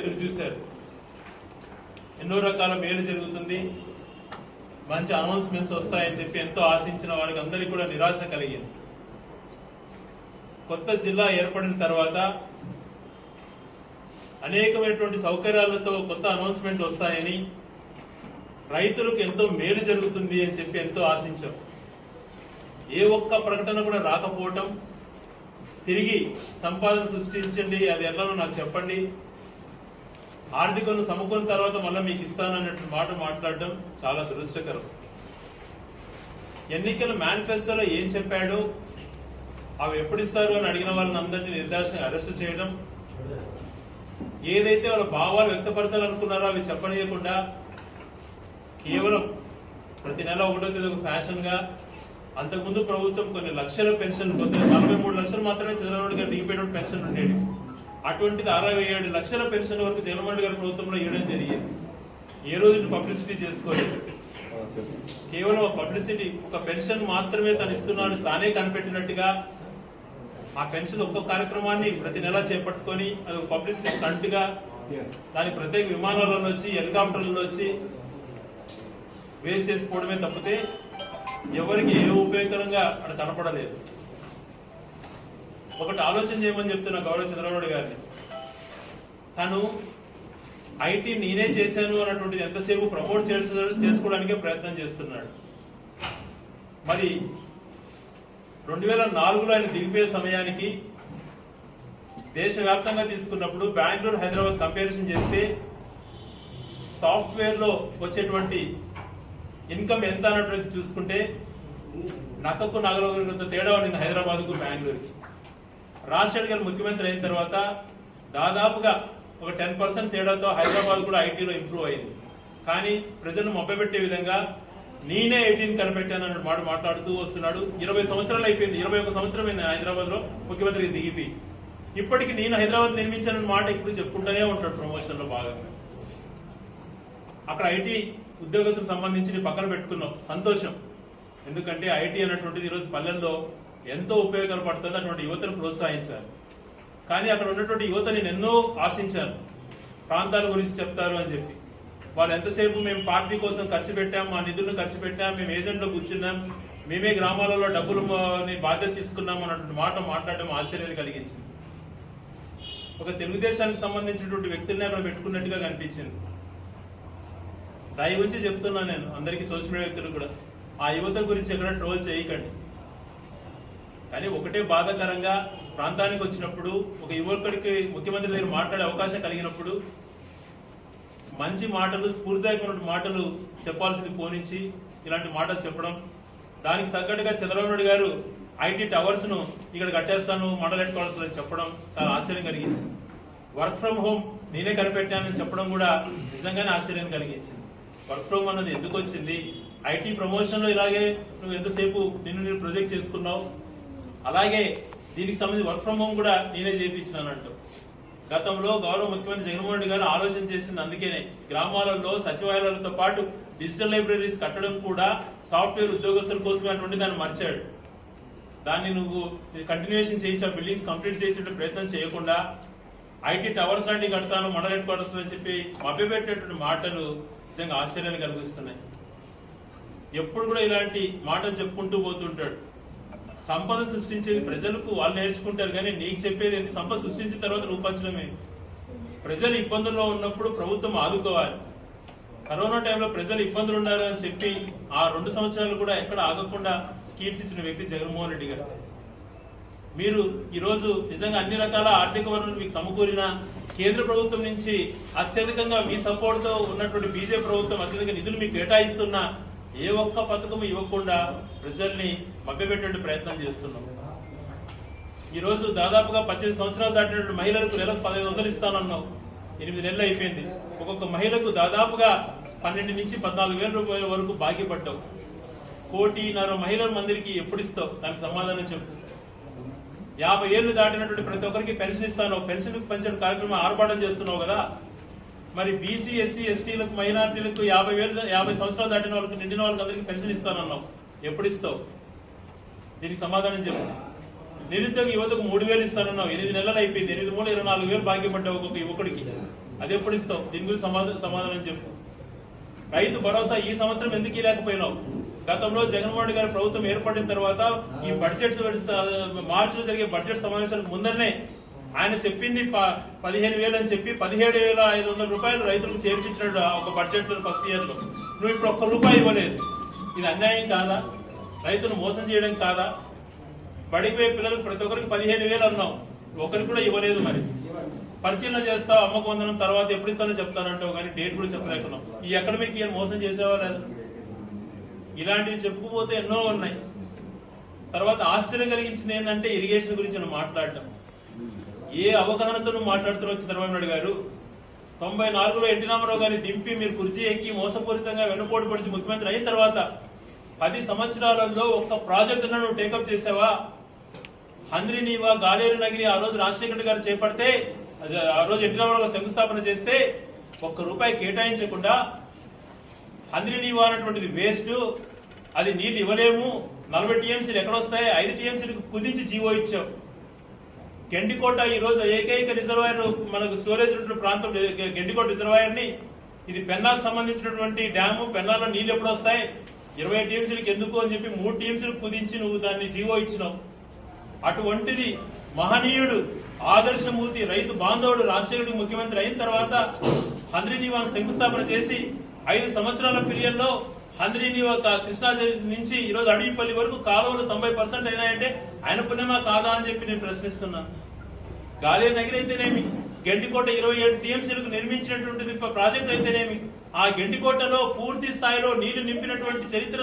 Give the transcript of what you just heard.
ఎదురు చూశారు ఎన్నో రకాల మేలు జరుగుతుంది. మంచి అనౌన్స్మెంట్స్ వస్తాయని చెప్పి ఎంతో ఆశించిన వారికి అందరికీ కూడా నిరాశ కలిగింది. కొత్త జిల్లా ఏర్పడిన తర్వాత అనేకమైనటువంటి సౌకర్యాలతో కొత్త అనౌన్స్మెంట్ వస్తాయని రైతులకు ఎంతో మేలు జరుగుతుంది అని చెప్పి ఎంతో ఆశించాం. ఏ ఒక్క ప్రకటన కూడా రాకపోవటం తిరిగి సంపాదన సృష్టించండి అది ఎలానో నాకు చెప్పండి. ఆర్థికంగా సమకూరిన తర్వాత మళ్ళీ మీకు ఇస్తానన్నట్టు మాట మాట్లాడడం చాలా దురదృష్టకరం. ఎన్నికల మేనిఫెస్టోలో ఏం చెప్పాడు? అవి ఎప్పుడు ఇస్తారు అని అడిగిన వాళ్ళని అందరినీ నిర్దాక్షిణంగా అరెస్ట్ చేయడం. ఏదైతే వాళ్ళ భావాలు వ్యక్తపరచాలనుకున్నారో అవి చెప్పనీయకుండా కేవలం ప్రతి నెల ఒకటో తేదీ ఒక ఫ్యాషన్గా అంతకుముందు ప్రభుత్వం కొన్ని లక్షల పెన్షన్ కొంత నలభై మూడు లక్షలు మాత్రమే చంద్రబాబు గారు దిగిపోయిన పెన్షన్ ఉండేది. అటువంటిది అరవై ఏడు లక్షల పెన్షన్ వరకు జగన్మోహన్ గారి ప్రభుత్వంలో ఇవ్వడం జరిగింది. ఏ రోజు పబ్లిసిటీ చేసుకోలేదు. కేవలం పబ్లిసిటీ ఒక పెన్షన్ మాత్రమే తను ఇస్తున్నాడు తానే కనిపెట్టినట్టుగా ఆ పెన్షన్ ఒక్కో కార్యక్రమాన్ని ప్రతి నెల చేపట్టుకొని అది ఒక పబ్లిసిటీ కంటుగా దాని ప్రత్యేక విమానాలలో వచ్చి హెలికాప్టర్లలో వచ్చి వేస్ట్ చేసుకోవడమే తప్పితే ఎవరికి ఏ ఉపయోగకరంగా అక్కడ కనపడలేదు. ఒకటి ఆలోచన చేయమని చెప్తున్నా గౌరవ చంద్రబాబు గారిని. తను ఐటీ నేనే చేశాను అన్నటువంటిది ఎంతసేపు ప్రమోట్ చేసుకోవడానికే ప్రయత్నం చేస్తున్నాడు. మరి రెండు వేల నాలుగులో ఆయన దిగిపోయే సమయానికి దేశవ్యాప్తంగా తీసుకున్నప్పుడు బెంగళూరు హైదరాబాద్ కంపారిజన్ చేస్తే సాఫ్ట్వేర్లో వచ్చేటువంటి ఇన్కమ్ ఎంత అన్నటువంటి చూసుకుంటే నక్కకు నగలకు తేడా ఉండింది హైదరాబాద్కు బెంగళూరుకి. రాజశేఖర్ గారు ముఖ్యమంత్రి అయిన తర్వాత దాదాపుగా ఒక టెన్ పర్సెంట్ తేడాతో హైదరాబాద్ కూడా ఐటీలో ఇంప్రూవ్ అయింది. కానీ ప్రజలను మొబ్బపెట్టే విధంగా నేనే ఐటీని కనిపెట్టాను అన్న మాట మాట్లాడుతూ వస్తున్నాడు. ఇరవై సంవత్సరాలు అయిపోయింది. ఇరవై ఒక సంవత్సరం అయింది హైదరాబాద్లో ముఖ్యమంత్రి దిగిపి. ఇప్పటికి నేను హైదరాబాద్ నిర్మించానన్న మాట ఇప్పుడు చెప్పుకుంటూనే ఉంటాడు ప్రమోషన్లో భాగంగా. అక్కడ ఐటీ ఉద్యోగస్తులకు సంబంధించి పక్కన పెట్టుకున్నాం. సంతోషం. ఎందుకంటే ఐటీ అన్నటువంటిది ఈరోజు పల్లెల్లో ఎంతో ఉపయోగపడుతుంది అటువంటి యువతను ప్రోత్సహించాలి కానీ అక్కడ ఉన్నటువంటి యువత నేను ఎన్నో ఆశించాను ప్రాంతాల గురించి చెప్తారు అని చెప్పి. వాళ్ళు ఎంతసేపు మేము పార్టీ కోసం ఖర్చు పెట్టాం మా నిధులను ఖర్చు పెట్టాం మేము ఏజెంట్లో కూర్చున్నాం మేమే గ్రామాలలో డబ్బులు బాధ్యత తీసుకున్నాం అన్నటువంటి మాట మాట్లాడడం ఆశ్చర్యాన్ని కలిగించింది. ఒక తెలుగుదేశానికి సంబంధించినటువంటి వ్యక్తుల్ని అక్కడ పెట్టుకున్నట్టుగా కనిపించింది. దాని గురించి చెప్తున్నా నేను అందరికీ సోషల్ మీడియా వ్యక్తులు కూడా. ఆ యువత గురించి ఎక్కడ ట్రోల్ చేయకండి. కానీ ఒకటే బాధాకరంగా ప్రాంతానికి వచ్చినప్పుడు ఒక యువకుడికి ముఖ్యమంత్రి దగ్గర మాట్లాడే అవకాశం కలిగినప్పుడు మంచి మాటలు స్ఫూర్తిదాయకమైన మాటలు చెప్పాల్సింది పోనించి ఇలాంటి మాటలు చెప్పడం. దానికి తగ్గట్టుగా చంద్రబాబు నాయుడు గారు ఐటీ టవర్స్ను ఇక్కడ కట్టేస్తాను మండల హెడ్ క్వార్టర్స్ చెప్పడం చాలా ఆశ్చర్యం కలిగించింది. వర్క్ ఫ్రమ్ హోమ్ నేనే కనిపెట్టానని చెప్పడం కూడా నిజంగానే ఆశ్చర్యం కలిగించింది. వర్క్ ఫ్రమ్ అన్నది ఎందుకు వచ్చింది? ఐటీ ప్రమోషన్లో ఇలాగే నువ్వు ఎంతసేపు నిన్ను నేను ప్రొజెక్ట్ చేసుకున్నావు? అలాగే దీనికి సంబంధించి వర్క్ ఫ్రం హోమ్ కూడా నేనే చేయించినానంటూ గతంలో గౌరవ ముఖ్యమంత్రి జగన్మోహన్ రెడ్డి గారు ఆలోచన చేసింది అందుకేనే. గ్రామాలలో సచివాలయాలతో పాటు డిజిటల్ లైబ్రరీస్ కట్టడం కూడా సాఫ్ట్వేర్ ఉద్యోగస్తుల కోసమే అటువంటి దాన్ని మర్చాడు. దాన్ని నువ్వు కంటిన్యూషన్ చేయించా బిల్డింగ్స్ కంప్లీట్ చేయించే ప్రయత్నం చేయకుండా ఐటీ టవర్స్ లాంటివి కడతాను మండల హెడ్ క్వార్టర్స్ అని చెప్పి మభ్యపెట్టేటువంటి మాటలు నిజంగా ఆశ్చర్యాన్ని కలిగిస్తున్నాయి. ఎప్పుడు కూడా ఇలాంటి మాటలు చెప్పుకుంటూ పోతుంటాడు. సంపద సృష్టించేది ప్రజలకు వాళ్ళు నేర్చుకుంటారు కానీ నీకు చెప్పేది ఏంటి? సంపద సృష్టించిన తర్వాత నువ్వు పంచడమే ప్రజలు ఇబ్బందుల్లో ఉన్నప్పుడు ప్రభుత్వం ఆదుకోవాలి. కరోనా టైంలో ప్రజలు ఇబ్బందులు ఉన్నారు అని చెప్పి ఆ రెండు సంవత్సరాలు కూడా ఎక్కడ ఆగకుండా స్కీమ్స్ ఇచ్చిన వ్యక్తి జగన్మోహన్ రెడ్డి గారు. మీరు ఈరోజు నిజంగా అన్ని రకాల ఆర్థిక వనరులు మీకు సమకూరిన కేంద్ర ప్రభుత్వం నుంచి అత్యధికంగా మీ సపోర్ట్తో ఉన్నటువంటి బీజేపీ ప్రభుత్వం అత్యధిక నిధులు మీకు కేటాయిస్తున్నా ఏ ఒక్క పథకం ఇవ్వకుండా ప్రజల్ని మభ్యపెట్టే ప్రయత్నం చేస్తున్నాం. ఈరోజు దాదాపుగా పద్దెనిమిది సంవత్సరాలు దాటినటువంటి మహిళలకు నెలకు పదహైదు వందలు ఇస్తానన్నాం. ఎనిమిది నెలలు అయిపోయింది. ఒక్కొక్క మహిళకు దాదాపుగా పన్నెండు నుంచి పద్నాలుగు వేల రూపాయల వరకు బాకీ పడ్డావు కోటిన్నర మహిళల మందికి ఎప్పుడు ఇస్తావు? దానికి సమాధానం చెప్పు. యాభై ఏళ్ళు దాటినటువంటి ప్రతి ఒక్కరికి పెన్షన్ ఇస్తాను పెన్షన్ పెంచడం కార్యక్రమం ఆర్భాటం చేస్తున్నావు కదా? మరి బీసీ ఎస్సీ ఎస్టీలకు మైనార్టీలకు యాభై వేలు యాభై సంవత్సరాలు దాటిన వాళ్ళకి నిండిన వాళ్ళకి అందరికి పెన్షన్ ఇస్తానన్నావు. ఎప్పుడు ఇస్తావు? దీనికి సమాధానం చెప్పు. నిరుద్యోగ యువతకు మూడు వేలు ఇస్తానన్నావు. ఎనిమిది నెలలు అయిపోయింది. ఎనిమిది మూడు ఇరవై నాలుగు వేలు బాకీ ఒక ఒక్కొక్క యువకుడికి. అది ఎప్పుడు ఇస్తావు? దీని గురించి సమాధానం సమాధానం చెప్పు. రైతు భరోసా ఈ సంవత్సరం ఎందుకు ఇవ్వలేకపోయినావు? గతంలో జగన్మోహన్ రెడ్డి గారి ప్రభుత్వం ఏర్పడిన తర్వాత ఈ బడ్జెట్ మార్చిలో జరిగే బడ్జెట్ సమావేశాలకు ముందరనే ఆయన చెప్పింది ప- పదిహేను వేలు అని చెప్పి పదిహేడు వేల ఐదు వందల రూపాయలు రైతులకు చేర్పించినాడు ఆ ఒక బడ్జెట్లో ఫస్ట్ ఇయర్లో నువ్వు ఇప్పుడు ఒక్క రూపాయి ఇవ్వలేదు. ఇది అన్యాయం కాదా? రైతును మోసం చేయడం కాదా? బడిపోయే పిల్లలకు ప్రతి ఒక్కరికి పదిహేను వేలు అన్నావు. ఒకరికి కూడా ఇవ్వలేదు మరి. పరిశీలన చేస్తావు అమ్మకు వందనం తర్వాత ఎప్పుడు ఇస్తానో చెప్తానంటావు కానీ డేట్ కూడా చెప్పలేకున్నావు. ఈ అకాడమిక్ ఇయర్ మోసం చేసేవా లేదా? ఇలాంటివి చెప్పుకుపోతే ఎన్నో ఉన్నాయి. తర్వాత ఆశ్చర్యం కలిగించింది ఏంటంటే ఇరిగేషన్ గురించి మాట్లాడటం ఏ అవగాహనతో నువ్వు చంద్రబాబు నాయుడు గారు తొంభై నాలుగులో ఎన్టీ రామారావు గారిని దింపి మీరు కుర్చీ ఎక్కి మోసపూరితంగా వెనుపోటు పడిచి ముఖ్యమంత్రి అయిన తర్వాత పది సంవత్సరాలలో ఒక్క ప్రాజెక్టు నువ్వు టేకప్ చేసావా? హంద్రినీవా గాలేరు నగిరి ఆ రోజు రాజశేఖర గారు చేపడితే అది ఆ రోజు ఎన్టీ రామారావు శంకుస్థాపన చేస్తే ఒక్క రూపాయి కేటాయించకుండా హంద్రినీవా అనేటువంటిది వేస్ట్ అది నీళ్ళు ఇవ్వలేము. నలభై టీఎంసీలు ఎక్కడొస్తాయి ఐదు టీఎంసీలకు కుదించి జీవో ఇచ్చావు. గెండికోట ఈరోజు ఏకైక రిజర్వాయర్ మనకు స్టోరేజ్ ఉన్న ప్రాంతం గెండికోట రిజర్వాయర్ని ఇది పెన్నాకు సంబంధించినటువంటి డ్యాము పెన్నాలో నీళ్ళు ఎప్పుడు వస్తాయి? ఇరవై టీఎంసీలకు ఎందుకు అని చెప్పి మూడు టీఎంసీలకు కుదించి నువ్వు దాన్ని జీవో ఇచ్చినావు. అటువంటిది మహనీయుడు ఆదర్శమూర్తి రైతు బాంధవుడు రాజశేఖరుడు ముఖ్యమంత్రి అయిన తర్వాత హంద్రీనివాన్ శంకుస్థాపన చేసి ఐదు సంవత్సరాల పీరియడ్లో హంద్రీని ఒక కృష్ణా నుంచి ఈ రోజు అడవిపల్లి వరకు కాలువలు తొంభై పర్సెంట్ అయినాయంటే ఆయన పుణ్యమా కాదా అని చెప్పి నేను ప్రశ్నిస్తున్నాను గాలి నగర్ అయితేనేమి? గెండికోట ఇరవై ఏడు టీఎంసీలకు నిర్మించినటువంటి ప్రాజెక్ట్ అయితేనేమి? ఆ గెండికోటలో పూర్తి స్థాయిలో నీళ్ళు నింపినటువంటి చరిత్ర